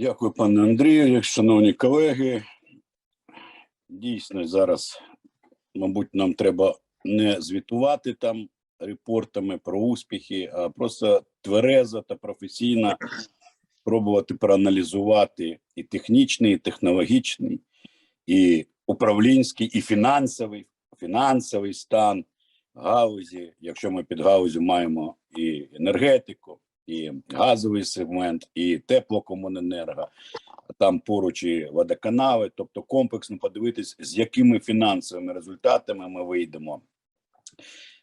Дякую, пане Андрію. Шановні колеги. Дійсно, зараз, мабуть, нам треба не звітувати там репортами про успіхи, а просто тверезо та професійно спробувати проаналізувати і технічний, і технологічний, і управлінський, і фінансовий, фінансовий стан галузі. Якщо ми під галузю маємо і енергетику, і газовий сегмент, і теплокомуненерго, там поруч і водоканали, тобто комплексно подивитись, з якими фінансовими результатами ми вийдемо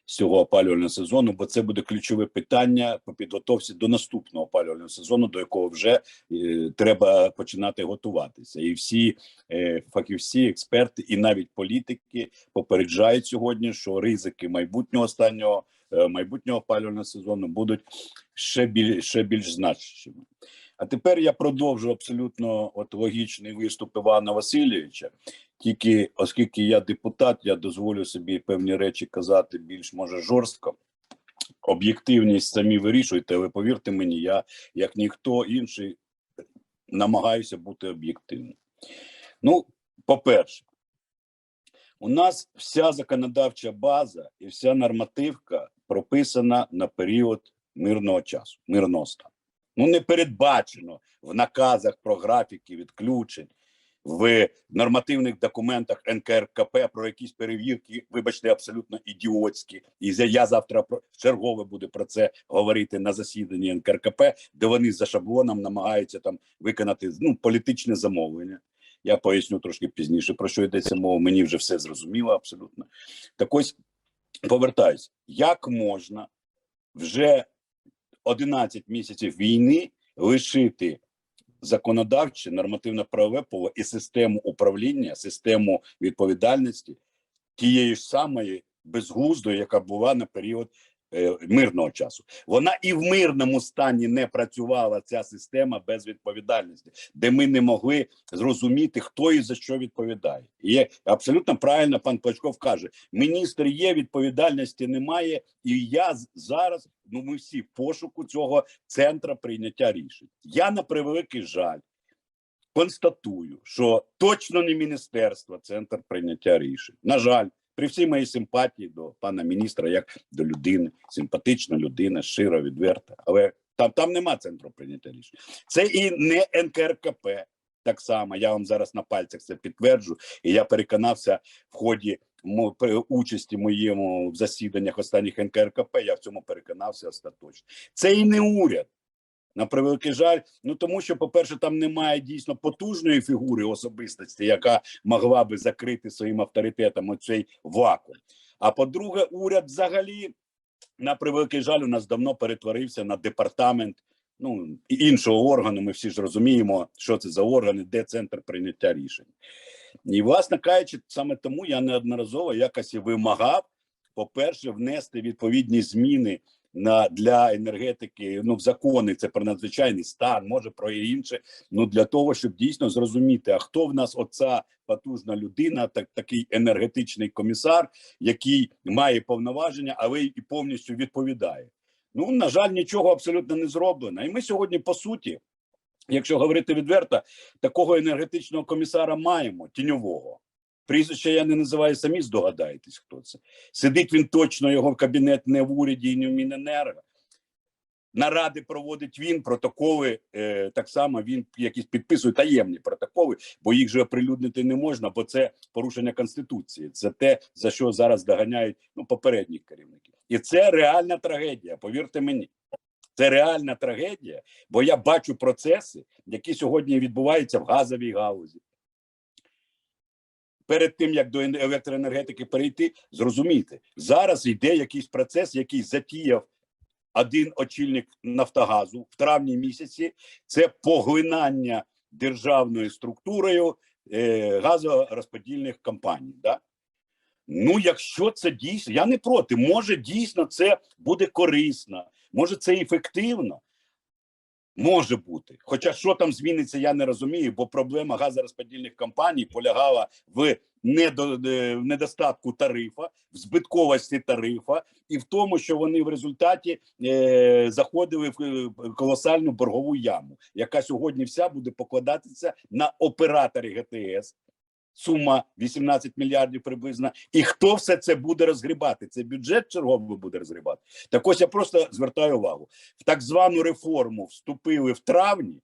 з цього опалювального сезону, бо це буде ключове питання по підготовці до наступного опалювального сезону, до якого вже е, треба починати готуватися. І всі е, фахівці, експерти, і навіть політики попереджають сьогодні, що ризики майбутнього останнього майбутнього опалювального сезону будуть ще більш ще більш значущими. А тепер я продовжу абсолютно от логічний виступ Івана Васильовича. Тільки оскільки я депутат, я дозволю собі певні речі казати більш може жорстко. Об'єктивність самі вирішуйте, але повірте мені, я як ніхто інший намагаюся бути об'єктивним. Ну, по-перше, у нас вся законодавча база і вся нормативка прописана на період мирного часу, мирного стану. Ну, не передбачено в наказах про графіки відключень, в нормативних документах НКРКП про якісь перевірки, вибачте, абсолютно ідіотські. І я завтра про чергове буду про це говорити на засіданні НКРКП, де вони за шаблоном намагаються там виконати ну, політичне замовлення. Я поясню трошки пізніше, про що йдеться мова. Мені вже все зрозуміло абсолютно. Так ось повертаюсь, як можна вже 11 місяців війни лишити законодавче, нормативно-правове поле і систему управління, систему відповідальності тієї ж самої безглуздої, яка була на період мирного часу. Вона і в мирному стані не працювала ця система без відповідальності, де ми не могли зрозуміти, хто і за що відповідає. І абсолютно правильно пан Плачков каже: міністр є, відповідальності немає, і я зараз. Ну, ми всі в пошуку цього центра прийняття рішень. Я на превеликий жаль констатую, що точно не міністерство, центр прийняття рішень. На жаль, при всій моїй симпатії до пана міністра, як до людини, симпатична людина, щира, відверта, але там, там нема центру прийняття рішень. Це і не НКРКП. Так само я вам зараз на пальцях це підтверджу, і я переконався в ході участі моєму в засіданнях останніх НКРКП. Я в цьому переконався остаточно. Це і не уряд. На превеликий жаль, ну тому що, по-перше, там немає дійсно потужної фігури особистості, яка могла би закрити своїм авторитетом оцей вакуум. А по-друге, уряд взагалі, на превеликий жаль, у нас давно перетворився на департамент ну, іншого органу. Ми всі ж розуміємо, що це за органи, де центр прийняття рішень. І, власне кажучи, саме тому я неодноразово якось і вимагав, по-перше, внести відповідні зміни на для енергетики. Ну, в закони це про надзвичайний стан, може про інше. Ну для того, щоб дійсно зрозуміти, а хто в нас оця потужна людина, так такий енергетичний комісар, який має повноваження, але і повністю відповідає. Ну на жаль, нічого абсолютно не зроблено. І ми сьогодні, по суті, якщо говорити відверто, такого енергетичного комісара маємо тіньового. Прізвище я не називаю, самі здогадаєтесь, хто це. Сидить він точно, його кабінет не в уряді і не в Міненерго. Наради проводить він, протоколи е, так само він якісь підписує таємні протоколи, бо їх же оприлюднити не можна, бо це порушення конституції. Це те, за що зараз доганяють ну, попередніх керівників. І це реальна трагедія. Повірте мені, це реальна трагедія, бо я бачу процеси, які сьогодні відбуваються в газовій галузі. Перед тим як до електроенергетики перейти, зрозумійте, зараз йде якийсь процес, який затіяв один очільник Нафтогазу в травні місяці. Це поглинання державною структурою е, газорозподільних компаній. Да? Ну, якщо це дійсно, я не проти, може дійсно це буде корисно, може це ефективно. Може бути. Хоча що там зміниться, я не розумію, бо проблема газорозподільних компаній полягала в е, недостатку тарифа, в збитковості тарифа, і в тому, що вони в результаті е, заходили в е, колосальну боргову яму, яка сьогодні вся буде покладатися на операторі ГТС. Сума 18 мільярдів приблизно. І хто все це буде розгрібати? Це бюджет черговий буде розгрібати. Так ось я просто звертаю увагу: в так звану реформу вступили в травні.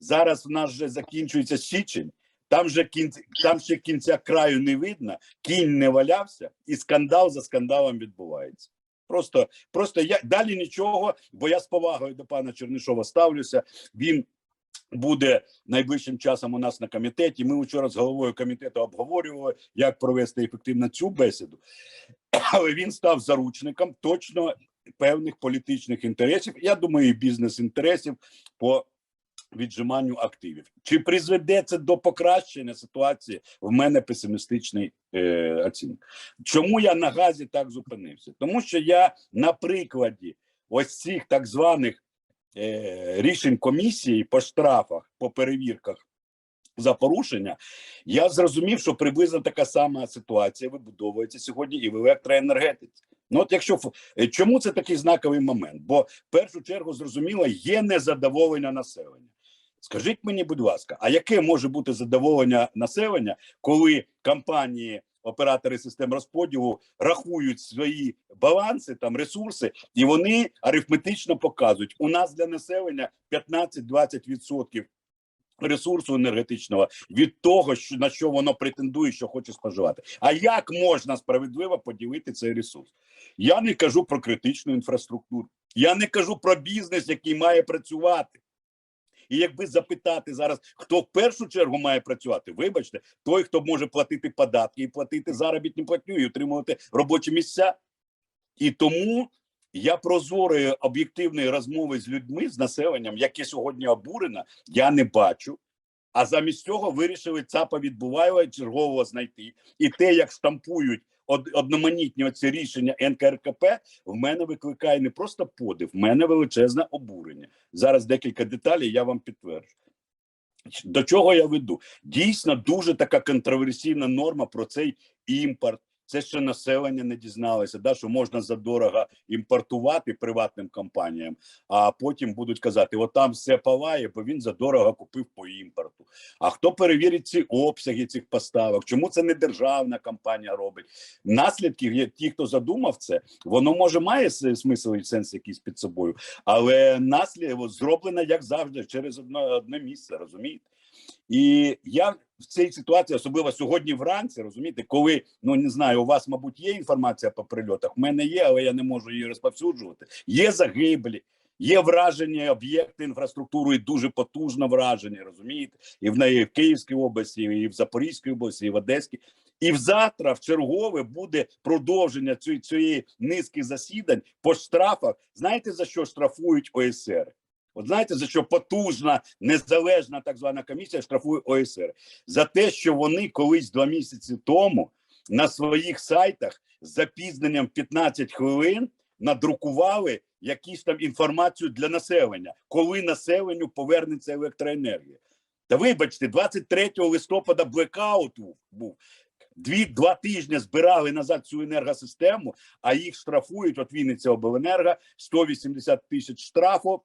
Зараз в нас вже закінчується січень. Там же кінць, там ще кінця краю не видно, кінь не валявся, і скандал за скандалом відбувається. Просто, просто я далі нічого, бо я з повагою до пана Чернишова ставлюся. Він буде найближчим часом у нас на комітеті. Ми вчора з головою комітету обговорювали, як провести ефективно цю бесіду, але він став заручником точно певних політичних інтересів. Я думаю, і бізнес-інтересів по віджиманню активів. Чи призведе це до покращення ситуації? В мене песимістичний е, оцінка. Чому я на газі так зупинився? Тому що я на прикладі ось цих так званих рішень комісії по штрафах, по перевірках за порушення, я зрозумів, що приблизно така сама ситуація вибудовується сьогодні і в електроенергетиці. Ну, от якщо е, чому це такий знаковий момент? Бо в першу чергу зрозуміло, є незадоволення населення. Скажіть мені, будь ласка, а яке може бути задоволення населення, коли компанії, оператори систем розподілу рахують свої баланси, там ресурси, і вони арифметично показують, у нас для населення 15-20% ресурсу енергетичного від того, що на що воно претендує, що хоче споживати. А як можна справедливо поділити цей ресурс? Я не кажу про критичну інфраструктуру, я не кажу про бізнес, який має працювати. І якби запитати зараз, хто в першу чергу має працювати, вибачте, той, хто може платити податки і платити заробітну платню і отримувати робочі місця. І тому я прозорої об'єктивної розмови з людьми, з населенням, яке сьогодні обурено, я не бачу. А замість цього вирішили ЦАПа відбуває чергового знайти. І те, як штампують одноманітні оці рішення НКРКП, в мене викликає не просто подив, в мене величезне обурення. Зараз декілька деталей я вам підтверджу. До чого я веду? Дійсно, дуже така контроверсійна норма про цей імпорт. Це ще населення не дізналося, да, що можна задорого імпортувати приватним компаніям, а потім будуть казати: от там все палає, бо він задорого купив по імпорту. А хто перевірить ці обсяги цих поставок? Чому це не державна компанія робить? Наслідки є ті, хто задумав це, воно може має смисл і сенс якийсь під собою, але наслідок зроблено як завжди через одне, одне місце, розумієте? І я в цій ситуації, особливо сьогодні вранці, розумієте, коли ну не знаю, у вас, мабуть, є інформація по прильотах. У мене є, але я не можу її розповсюджувати. Є загиблі, є вражені об'єкти інфраструктури, дуже потужно вражені, розумієте, і в неї в Київській області, і в Запорізькій області, і в Одеській. І завтра в чергове буде продовження цієї, цієї низки засідань по штрафах. Знаєте за що штрафують ОСР? От знаєте, за що потужна незалежна так звана комісія штрафує ОСР? За те, що вони колись два місяці тому на своїх сайтах з запізненням 15 хвилин надрукували якісь там інформацію для населення, коли населенню повернеться електроенергія. Та вибачте, 23 листопада блекаут був. Дві два тижні збирали назад цю енергосистему, а їх штрафують. От Вінниця обленерго 180 тисяч штрафу.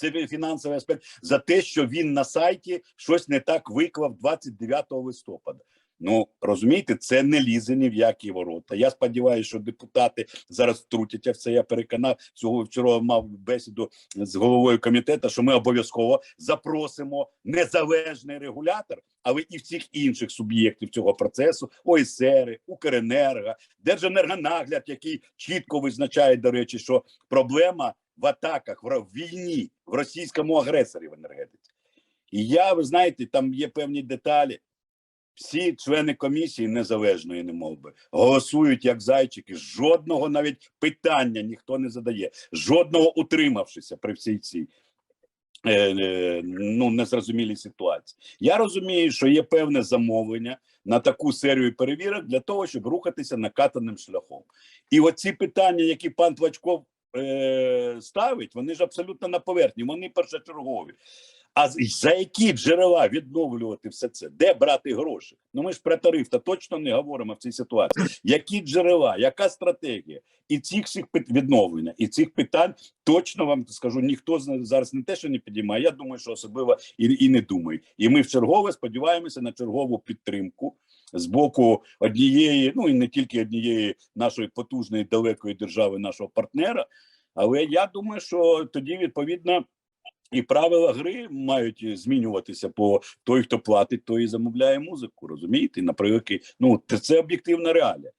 Це фінансовий аспект за те, що він на сайті щось не так виклав 29 листопада. Ну розумієте, це не лізе ні в які ворота. Я сподіваюся, що депутати зараз втрутяться в це. Я переконав цього вчора. Мав бесіду з головою комітету, що ми обов'язково запросимо незалежний регулятор, але і всіх інших суб'єктів цього процесу: ОСР, Укренерго, Держенергонагляд, який чітко визначає, до речі, що проблема в атаках в війні в російському агресорі в енергетиці. І я, ви знаєте, там є певні деталі. Всі члени комісії незалежної, не мов би, голосують як зайчики. Жодного навіть питання ніхто не задає, жодного утримавшися при всій цій е, е, ну незрозумілій ситуації. Я розумію, що є певне замовлення на таку серію перевірок для того, щоб рухатися накатаним шляхом. І оці питання, які пан Плачков е, ставить, вони ж абсолютно на поверхні, вони першочергові. А за які джерела відновлювати все це? Де брати гроші? Ну ми ж про тариф та точно не говоримо в цій ситуації. Які джерела, яка стратегія? І цих всіх відновлення, і цих питань точно вам скажу, ніхто зараз не те, що не підіймає. Я думаю, що особливо і, і не думає. І ми в чергове сподіваємося на чергову підтримку з боку однієї, ну і не тільки однієї нашої потужної далекої держави, нашого партнера. Але я думаю, що тоді відповідно. І правила гри мають змінюватися по той, хто платить, той і замовляє музику. Розумієте? Привики, ну це об'єктивна реалія.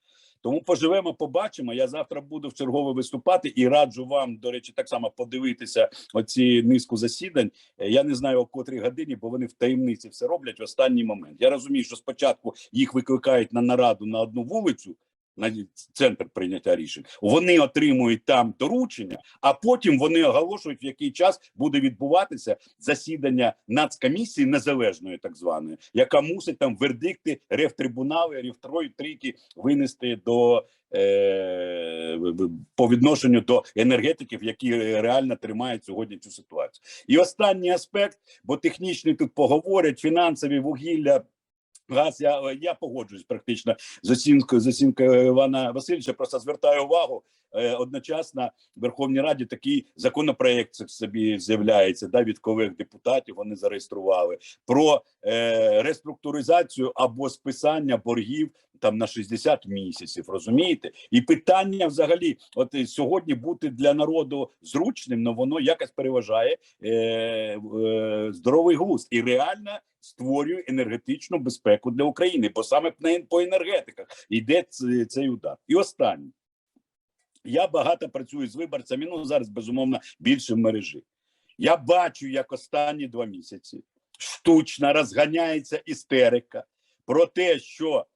Тому поживемо, побачимо. Я завтра буду в чергове виступати і раджу вам, до речі, так само подивитися оці низку засідань. Е, Я не знаю о котрій годині, бо вони в таємниці все роблять в останній момент. Я розумію, що спочатку їх викликають на нараду на одну вулицю. На центр прийняття рішень вони отримують там доручення, а потім вони оголошують, в який час буде відбуватися засідання нацкомісії незалежної, так званої, яка мусить там вердикти рефтрибунали, рефтрої трійки винести до е, по відношенню до енергетиків, які реально тримають сьогодні цю ситуацію. І останній аспект, бо технічні тут поговорять, фінансові вугілля. Газ, я, я погоджуюсь практично з оцінкою з оцінкою Івана Васильовича. Просто звертаю увагу одночасно в Верховній Раді такий законопроект собі з'являється да, від колег депутатів. Вони зареєстрували про е, реструктуризацію або списання боргів там на 60 місяців. Розумієте? І питання взагалі, от е, сьогодні бути для народу зручним, но воно якось переважає е, е, здоровий глузд і реально створює енергетичну безпеку для України, бо саме по енергетиках йде цей удар. І останнє. Я багато працюю з виборцями. Ну зараз безумовно більше в мережі. Я бачу, як останні два місяці штучно розганяється істерика про те, що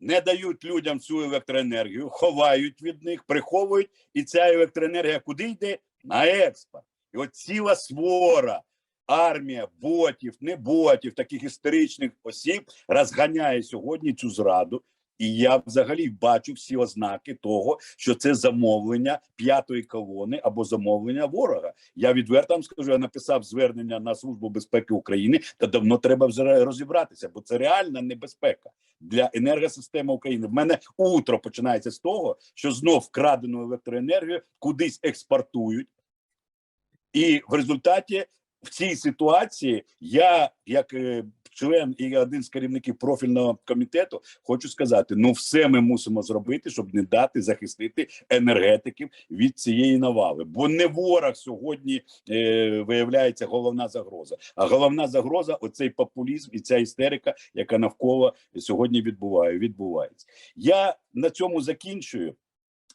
не дають людям цю електроенергію, ховають від них, приховують, і ця електроенергія куди йде? На експорт. І от ціла свора, армія ботів, не ботів, таких історичних осіб розганяє сьогодні цю зраду. І я взагалі бачу всі ознаки того, що це замовлення п'ятої колони або замовлення ворога. Я відверто вам скажу, я написав звернення на службу безпеки України, та давно треба вже розібратися, бо це реальна небезпека для енергосистеми України. В мене утро починається з того, що знов вкрадену електроенергію кудись експортують, і в результаті в цій ситуації я, як е, член і один з керівників профільного комітету, хочу сказати: ну, все ми мусимо зробити, щоб не дати захистити енергетиків від цієї навали. Бо не ворог сьогодні е, виявляється головна загроза. А головна загроза оцей популізм і ця істерика, яка навколо сьогодні відбуває, відбувається. Я на цьому закінчую.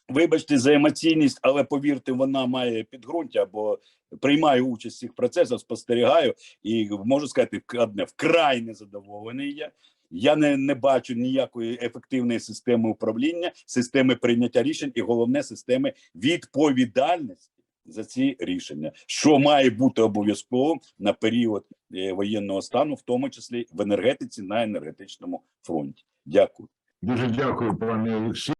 Вибачте за емоційність, але повірте, вона має підґрунтя, бо приймаю участь в цих процесах, спостерігаю і можу сказати, одне вкрай незадоволений я. Я не, не бачу ніякої ефективної системи управління, системи прийняття рішень і головне системи відповідальності за ці рішення, що має бути обов'язковим на період е, воєнного стану, в тому числі в енергетиці на енергетичному фронті. Дякую. Дуже дякую, пане Олексій.